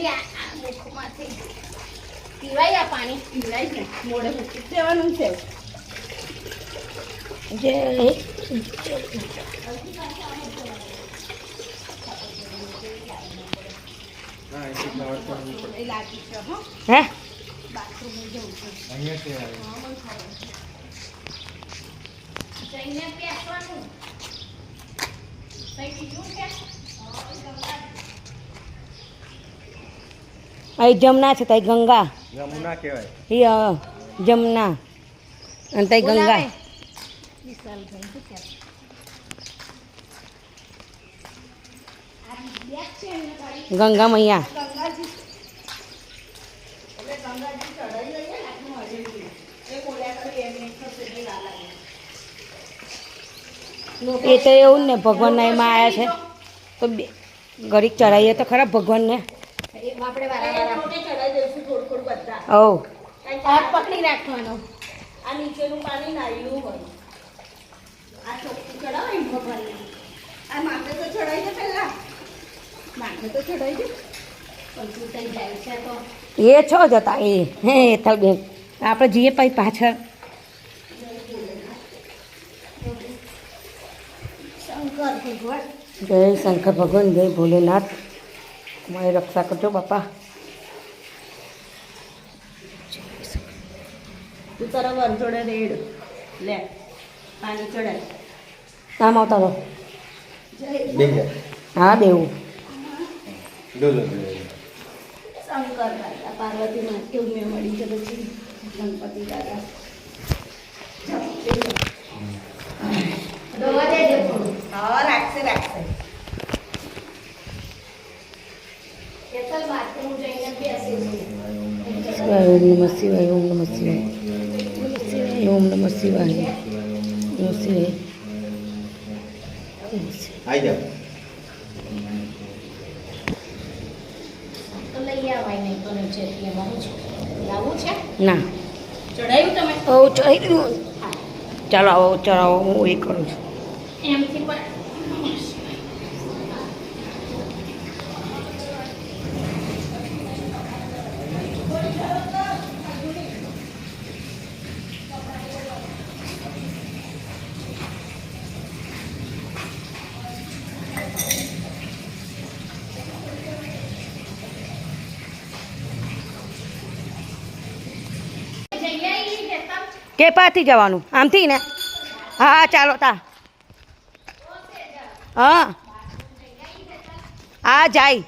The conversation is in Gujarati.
જલ્દી આ મુખમાંથી પીવાય આ પાણી? પીવાય ને મોડે મૂકી દેવાનું છે. હો હે. જઈને પેસવાનું કઈ બીજું છે અહીં જમના છે તઈ ગંગા. યમુના કહેવાય. એ જમના. અને તઈ ગંગા. ગંગા મૈયા. એ તો એવું જ ને ભગવાનના એમાં આવ્યા છે. તો બે ઘડીક ચડાવીએ તો ખરા ભગવાનને. આપણે વારા વારા. પોતે ચડાઈ દઈશું થોડું થોડું બધા. ઓ હાથ પકડી રાખવાનો. આ નીચેનું પાણી નાયેલું હોય. આ ચોખ્ખું ચડાવે ને ભગવાનને. આ માથે તો ચડાવી દે પહેલા. માથે તો ચડાવી દે. પણ તું થઈ જાય છે તો. એ છો જતા એ હે બેન. આપણે જઈએ પછી પાછળ. જય શંકર ભગવાન જય ભોલેનાથ. મારી રક્ષા કરજો બાપા. તું તારા વર જોડે રેડ. લે પાણી ચડાય આમ આવતા બેજા હા દેવું. શંકર દાદા પાર્વતી માં કેવું મેં મળી છે પછી ગણપતિ દાદા દવા દેજે થોડું હા રાખશે રાખશે એ તો બાથરૂમ જઈને બેસી શિવાય ઓમ નમઃ શિવાય ઓમ નમઃ શિવાય. ઓમ નમઃ શિવાય. નમઃ શિવાય. આવી જાઓ ના. ચાલો આવો ચડાવો હું એ કરું છું. એમથી પણ કે પાથી જવાનું? આમથી ને? હા ચાલો તા. હા. હા જાય.